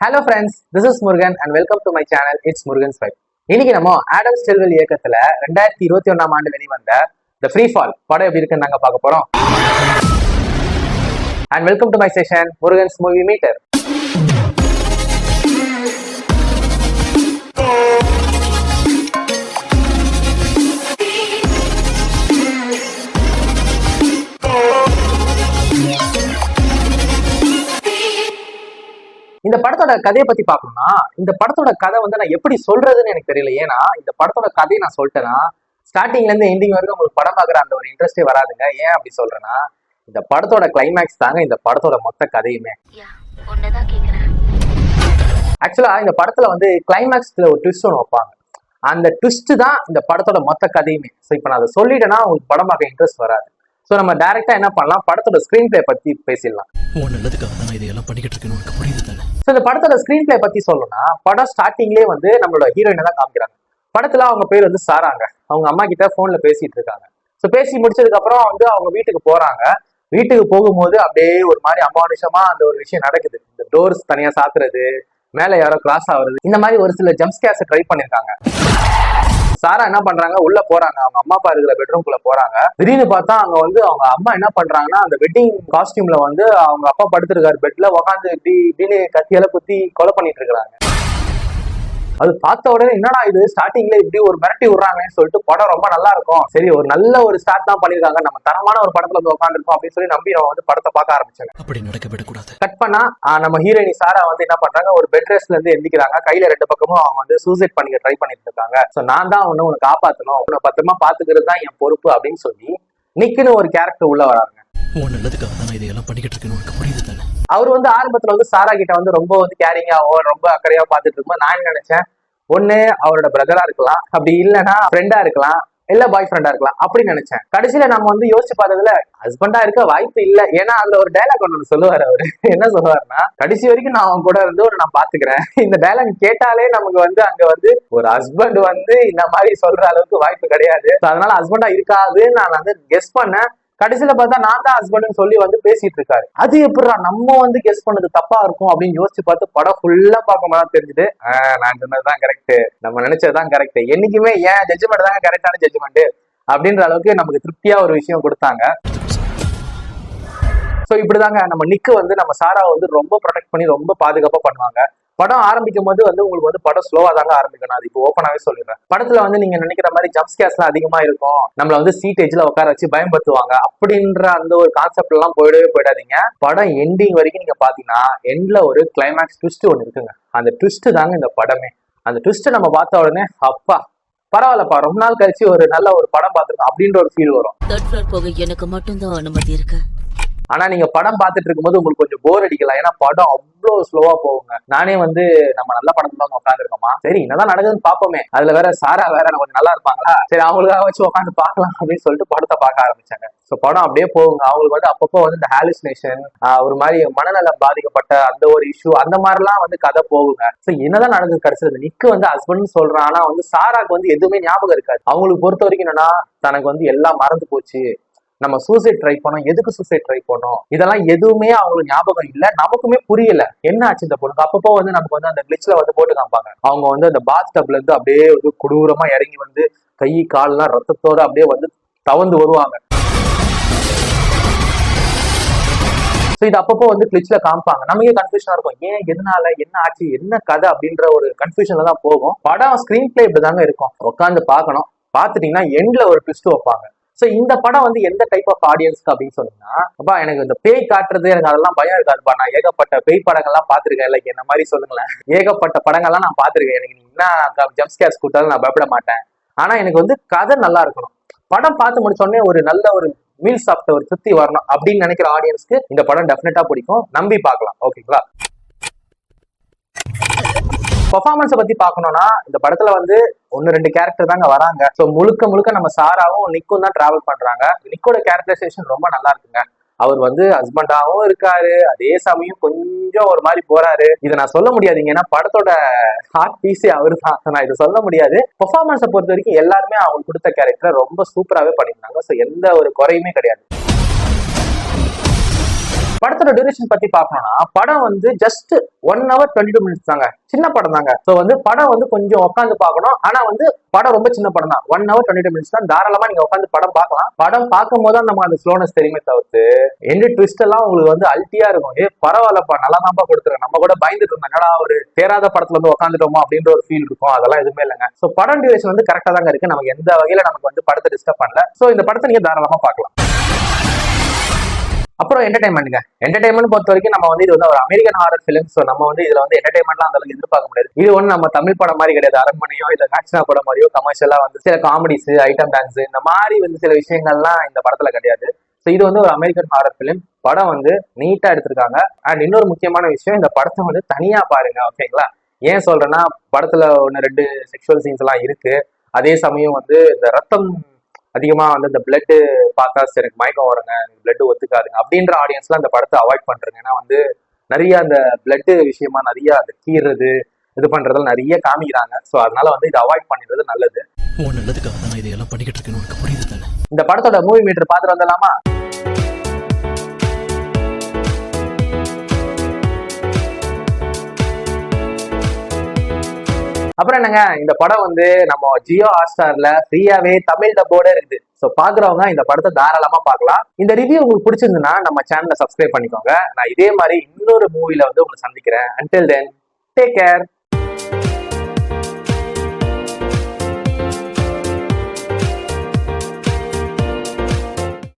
Hello friends this is Murugan and welcome to my channel it's Murugan five இன்னைக்கு நம்ம Adam ஸ்டெல்வெல் இயக்கத்துல ரெண்டாயிரத்தி இருபத்தி ஒண்ணாம் ஆண்டு வெளிவந்த த ஃப்ரீ ஃபால் படம் எப்படி இருக்குன்னு நாங்க பார்க்க போறோம். And welcome to my session Murugan's movie meter இந்த படத்தோட கதையை பத்தி பார்க்கணும்னா இந்த படத்தோட கதை வந்து நான் எப்படி சொல்றதுன்னு எனக்கு தெரியல. ஏன்னா இந்த படத்தோட கதையை நான் சொல்லிட்டேன்னா ஸ்டார்டிங்ல இருந்து எண்டிங் வரைக்கும் உங்களுக்கு படம் பார்க்குற அந்த ஒரு இன்ட்ரெஸ்டே வராதுங்க. ஏன் அப்படி சொல்றேன்னா இந்த படத்தோட கிளைமேக்ஸ் தாங்க இந்த படத்தோட மொத்த கதையுமே. ஆக்சுவலா இந்த படத்துல வந்து கிளைமேக்ஸ்ல ஒரு ட்விஸ்ட் ஒன்று வைப்பாங்க. அந்த ட்விஸ்ட் தான் இந்த படத்தோட மொத்த கதையுமே. ஸோ இப்போ நான் அதை சொல்லிட்டேன்னா உங்களுக்கு படம் பார்க்க இன்ட்ரெஸ்ட் வராது. ஸோ நம்ம டேரக்டா என்ன பண்ணலாம்? படத்தோட ஸ்க்ரீன் பிளே பத்தி பேசிடலாம். ஸோ இந்த படத்தோட ஸ்க்ரீன் பிளே பத்தி சொல்லணும்னா படம் ஸ்டார்டிங்லேயே வந்து நம்மளோட ஹீரோயினை தான் காமிக்கிறாங்க. படத்துல அவங்க பேர் வந்து சாராங்க. அவங்க அம்மா கிட்ட போன்ல பேசிட்டு இருக்காங்க. ஸோ பேசி முடிச்சதுக்கு அப்புறம் வந்து அவங்க வீட்டுக்கு போறாங்க. வீட்டுக்கு போகும்போது அப்படியே ஒரு மாதிரி அமானுஷமா அந்த ஒரு விஷயம் நடக்குது. இந்த டோர்ஸ் தனியா சாத்துறது மேல யாரோ கிராஸ் ஆகுறது இந்த மாதிரி ஒரு சில ஜம்ப் ஸ்கேர்ஸ் ட்ரை பண்ணிருக்காங்க. சாரா என்ன பண்றாங்க? உள்ள போறாங்க. அவங்க அம்மா அப்பா இருக்கிற பெட்ரூம்குள்ள போறாங்க. திடீர்னு பார்த்தா அங்க வந்து அவங்க அம்மா என்ன பண்றாங்கன்னா அந்த வெட்டிங் காஸ்டியூம்ல வந்து அவங்க அப்பா படுத்திருக்காரு. பெட்ல உட்காந்து இப்படி இப்படின்னு கத்தியால குத்தி கொலை பண்ணிட்டு இருக்கிறாங்க. அது பார்த்த உடனே என்னடா இது? ஸ்டார்டிங்ல இப்படி ஒரு மிரட்டி விடுறாங்கன்னு சொல்லிட்டு படம் ரொம்ப நல்லா இருக்கும். சரி ஒரு நல்ல ஒரு ஸ்டார்ட் தான் பண்ணிருக்காங்க நம்ம தரமான ஒரு படத்துல வந்து உட்காந்துருக்கோம் அப்படின்னு சொல்லி நம்பி அவன் வந்து படத்தை பார்க்க ஆரம்பிச்சாங்க. அப்படி நடக்க விடக்கூடாது. கட் பண்ணா நம்ம ஹீரோயினி சாரா வந்து என்ன பண்றாங்க? ஒரு பெட் ரெஸ்ட்ல இருந்து எந்திக்கிறாங்க. கையில ரெண்டு பக்கமும் அவங்க வந்து சூசைட் பண்ணிக்க ட்ரை பண்ணிட்டு இருக்காங்க. சோ நான் தான் ஒண்ணு உன்னை காப்பாத்தணும். உன்னை பத்திரமா பாத்துக்கிறது தான் என் பொறுப்பு அப்படின்னு சொல்லி நிக்குன்னு ஒரு கேரக்டர் உள்ள வராங்க. நல்லதுக்காக தான் இதையெல்லாம் பண்ணிக்கிட்டு இருக்கேன்னு உனக்கு புரியுது அவர் வந்து ஆரம்பத்துல வந்து சாரா கிட்ட வந்து ரொம்ப வந்து கேரிங்காவோ ரொம்ப அக்கறையா பாத்துட்டு இருக்கும்போது நான் என்ன நினைச்சேன்? ஒண்ணு அவரோட பிரதரா இருக்கலாம். அப்படி இல்லைன்னா ஃப்ரெண்டா இருக்கலாம். இல்ல பாய் ஃப்ரெண்டா இருக்கலாம். அப்படின்னு நினைச்சேன். கடைசியில நம்ம வந்து யோசிச்சு பார்த்ததுல ஹஸ்பண்டா இருக்க வாய்ப்பு இல்ல. ஏன்னா அதுல ஒரு டைலாக் ஒன்று சொல்லுவாரு அவரு. என்ன சொல்லுவாருன்னா கடைசி வரைக்கும் நான் அவன் கூட இருந்து ஒரு நான் பாத்துக்கிறேன் இந்த டைலாக் கேட்டாலே நமக்கு வந்து அங்க வந்து ஒரு ஹஸ்பண்ட் வந்து இந்த மாதிரி சொல்ற அளவுக்கு வாய்ப்பு கிடையாது. அதனால ஹஸ்பண்டா இருக்காதுன்னு நான் வந்து கெஸ் பண்ணேன். கடைசியில பார்த்தா நான் தான் ஹஸ்பண்ட்னு சொல்லி வந்து பேசிட்டு இருக்காரு. அது எப்படிடா? நம்ம வந்து கெஸ் பண்ணது தப்பா இருக்கும் அப்படின்னு யோசிச்சு பார்த்து படம் ஃபுல்லா பார்க்கும்போது தான் தெரிஞ்சுது நான் சொன்னதுதான் கரெக்ட் நம்ம நினைச்சதுதான் கரெக்ட் என்னைக்குமே ஏன் ஜட்ஜ்மெண்ட் தாங்க கரெக்டான ஜட்ஜ்மெண்ட் அப்படின்ற அளவுக்கு நமக்கு திருப்தியா ஒரு விஷயம் கொடுத்தாங்க. ஸோ இப்படிதாங்க நம்ம நிக்கு வந்து நம்ம சாரா வந்து ரொம்ப ப்ரொடெக்ட் பண்ணி ரொம்ப பாதுகாப்பா பண்ணுவாங்க. படம் ஆரம்பிக்கும் போது வந்து உங்களுக்கு வந்து படம் ஸ்லோவா தாங்க ஆரம்பிக்கணும். அது இப்போ ஓப்பனாவே சொல்லிடுறேன். படத்துல வந்து நீங்க நினைக்கிற மாதிரி ஜம்ப் ஸ்கேர்ஸ்லாம் அதிகமா இருக்கும். நம்மள வந்து சீட் எஜ்ல உட்கார வச்சு பயன்படுத்துவாங்க. அப்படின்ற அந்த ஒரு கான்செப்ட் எல்லாம் போயிடவே போயிடாதீங்க. படம் எண்டிங் வரைக்கும் நீங்க பாத்தீங்கன்னா எண்ட்ல ஒரு கிளைமேக்ஸ் ட்விஸ்ட் ஒன்று இருக்குங்க. அந்த ட்விஸ்ட் தாங்க இந்த படமே. அந்த ட்விஸ்ட் நம்ம பார்த்த உடனே அப்பா பரவாயில்லப்பா ரொம்ப நாள் கழிச்சு ஒரு நல்ல ஒரு படம் பார்த்துருக்கோம் அப்படின்ற ஒரு ஃபீல் வரும். தேர்ட் ஃப்ளோர் போக எனக்கு மட்டும்தான் அனுமதி இருக்கு. ஆனா நீங்க படம் பார்த்துட்டு இருக்கும்போது உங்களுக்கு கொஞ்சம் போர் அடிக்கலாம் ஏன்னா படம் அவ்வளவு ஸ்லோவா போகுங்க. நானே வந்து நம்ம நல்ல படத்துல தான் உட்காந்துருக்கோமா சரி என்னதான் நடக்குதுன்னு பாப்போமே அதுல வேற சாரா வேற கொஞ்சம் நல்லா இருப்பாங்களா? சரி அவங்களுக்காக வச்சு உட்காந்து பார்க்கலாம் அப்படின்னு சொல்லிட்டு படத்தை பார்க்க ஆரம்பிச்சாங்க. ஸோ படம் அப்படியே போகுங்க. அவங்களுக்கு வந்து அப்பப்போ வந்து இந்த ஹாலுசினேஷன் ஒரு மாதிரி மனநலம் பாதிக்கப்பட்ட அந்த ஒரு இஷ்யூ அந்த மாதிரிலாம் வந்து கதை போகுங்க. ஸோ என்னதான் நடக்குது கிடைச்சது நிக்கு வந்து ஹஸ்பண்ட் சொல்றான். ஆனா வந்து சாராக்கு வந்து எதுவுமே ஞாபகம் இருக்காது. அவங்களுக்கு பொறுத்த வரைக்கும் என்னன்னா தனக்கு வந்து எல்லாம் மறந்து போச்சு. நம்ம சூசைட் ட்ரை பண்ணோம். எதுக்கு சூசைட் ட்ரை பண்ணோம்? இதெல்லாம் எதுவுமே அவங்களுக்கு ஞாபகம் இல்ல. நமக்குமே புரியல. என்ன ஆச்சு இந்த பொண்ணுக்கு? அப்பப்போ வந்து நமக்கு வந்து அந்த கிளிச்ல வந்து போட்டு காமிப்பாங்க. அவங்க வந்து அந்த பாத் டப்ல இருந்து அப்படியே வந்து கொடூரமா இறங்கி வந்து கை கால்லாம் ரத்தத்தோட அப்படியே வந்து தவந்து வருவாங்க. ஸோ இது அப்பப்போ வந்து கிளிச்ல காமிப்பாங்க. நமக்கே கன்ஃபியூஷனா இருக்கும். ஏன்? எதனால? என்ன ஆச்சு? என்ன கதை? அப்படின்ற ஒரு கன்ஃபியூஷன்ல தான் போகும். படம் ஸ்கிரீன் பிளே இப்படிதாங்க இருக்கும். உட்காந்து பார்க்கணும். பார்த்துட்டீங்கன்னா எண்ட்ல ஒரு ட்விஸ்ட் வைப்பாங்க. ஸோ இந்த படம் வந்து எந்த டைப் ஆஃப் ஆடியன்ஸ்க்கு அப்படின்னு சொன்னீங்கன்னா அப்பா எனக்கு இந்த பேய் காட்டுறது எனக்கு அதெல்லாம் பயம் இருக்காதுப்பா நான் ஏகப்பட்ட பேய் படங்கள்லாம் பார்த்துருக்கேன். இல்லை என்ன மாதிரி சொல்லுங்களேன். ஏகப்பட்ட படங்கள்லாம் நான் பார்த்துருக்கேன். எனக்கு நீ என்ன ஜம்ப் கேஸ் கூட்டாலும் நான் பயப்பட மாட்டேன். ஆனால் எனக்கு வந்து கதை நல்லா இருக்கணும். படம் பார்த்து முடிச்சோடனே ஒரு நல்ல ஒரு மீல் சாப்பிட்ட ஒரு திருப்தி வரணும் அப்படின்னு நினைக்கிற ஆடியன்ஸ்க்கு இந்த படம் டெஃபினட்டா பிடிக்கும். நம்பி பார்க்கலாம். ஓகேங்களா பெர்ஃபார்மன்ஸை பத்தி பார்க்கணும்னா இந்த படத்துல வந்து ஒன்னு ரெண்டு கேரக்டர் தாங்க வராங்க. ஸோ முழுக்க முழுக்க நம்ம சாராவும் நிக்கும் தான் டிராவல் பண்றாங்க. நிக்கோட கேரக்டரைசேஷன் ரொம்ப நல்லா இருக்குங்க. அவர் வந்து ஹஸ்பண்டாவும் இருக்காரு. அதே சமயம் கொஞ்சம் ஒரு மாதிரி போறாரு. இதை நான் சொல்ல முடியாதுங்க ஏன்னா படத்தோட ஹார்ட் பீஸே அவரு தான் நான் இதை சொல்ல முடியாது. பெர்ஃபார்மன்ஸை பொறுத்த வரைக்கும் எல்லாருமே அவங்க கொடுத்த கேரக்டரை ரொம்ப சூப்பராகவே பண்ணியிருந்தாங்க. ஸோ எந்த ஒரு குறையுமே கிடையாது. படத்தோட டியூரேஷன் பத்தி பார்க்கணும்னா படம் வந்து just one hour twenty two minutes தாங்க. சின்ன படம் தாங்க. ஸோ வந்து படம் வந்து கொஞ்சம் உட்காந்து பார்க்கணும். ஆனா வந்து படம் ரொம்ப சின்ன படம் தான். One hour twenty two minutes தான் தாராளமா நீங்க உட்காந்து படம் பார்க்கலாம். படம் பார்க்கும் போது நம்ம அந்த ஸ்லோனஸ் தெரியுமே தவிர்த்து எந்த ட்விஸ்ட் எல்லாம் உங்களுக்கு வந்து அல்ட்டியா இருக்கும். ஏ பரவாயில்லப்பா நல்லா தான்ப்பா கொடுத்துருங்க நம்ம கூட பயந்துட்டு இருந்தோம். என்னடா ஒரு தேராத படத்துல வந்து உட்காந்துட்டோமா அப்படின்ற ஒரு ஃபீல் இருக்கும். அதெல்லாம் எதுவுமே இல்லைங்க. ஸோ படம் டியூரேஷன் வந்து கரெக்டா தாங்க இருக்கு. நமக்கு எந்த வகையில நமக்கு வந்து படத்தை டிஸ்டர்ப் பண்ணல. ஸோ இந்த படத்தை நீங்க தாராளமா பார்க்கலாம். அப்புறம் என்டர்டைன்மெண்ட்டுங்க என்டர்டைன்மெண்ட் பொறுத்த வரைக்கும் நம்ம வந்து இது வந்து ஒரு அமெரிக்கன் ஹாரர் ஃபிலிம் ஸோ நம்ம வந்து இதுல வந்து என்டர்டைன்மெண்ட்லாம் அந்த அளவுக்கு எதிர்பார்க்க முடியாது. இது ஒன்று நம்ம தமிழ் படம் மாதிரி கிடையாது. அரண்மனையோ இல்லை காட்சினா படம் மாதிரியோ கமர்ஷியலா வந்து சில காமெடிஸ் ஐட்டம் டான்ஸ் இந்த மாதிரி வந்து சில விஷயங்கள்லாம் இந்த படத்துல கிடையாது. ஸோ இது வந்து ஒரு அமெரிக்கன் ஹாரர் ஃபிலிம் படம் வந்து நீட்டா எடுத்திருக்காங்க. அண்ட் இன்னொரு முக்கியமான விஷயம் இந்த படத்தை வந்து தனியா பாருங்க ஓகேங்களா ஏன் சொல்றேன்னா படத்துல ஒன்று ரெண்டு செக்ஷுவல் சீன்ஸ் எல்லாம் இருக்கு. அதே சமயம் வந்து இந்த ரத்தம் அதிகமா வந்து இந்த பிளட் பார்த்தா எனக்கு மயக்கம் வருங்க பிளட் ஒத்துக்காதுங்க அப்படின்ற ஆடியன்ஸ்லாம் இந்த படத்தை அவாய்ட் பண்றேங்க. ஏன்னா வந்து நிறைய அந்த பிளட் விஷயமா நிறைய அந்த கீறது இது பண்றதெல்லாம் நிறைய காமிக்கிறாங்க. ஸோ அதனால வந்து இதை அவாய்ட் பண்ணிடுறது நல்லது. நல்லதுக்காக தான் இதையெல்லாம் பண்ணிக்கிட்டு இருக்கேன்னு உனக்கு புரியுது தானே? இந்த படத்தோட மூவி மீட்டர் பார்த்துட்டு வந்துடலாமா? அப்புறம் என்னங்க இந்த படம் வந்து நம்ம ஜியோ ஹாட்ஸ்டார்ல ஃப்ரீயாவே தமிழ் டப்போட இருக்குது. ஸோ பாக்குறவங்க இந்த படத்தை தாராளமா பார்க்கலாம் இந்த ரிவ்யூ உங்களுக்கு பிடிச்சிருந்துன்னா நம்ம சேனலை சப்ஸ்கிரைப் பண்ணிக்கோங்க. நான் இதே மாதிரி இன்னொரு மூவில வந்து உங்களை சந்திக்கிறேன். Until then take care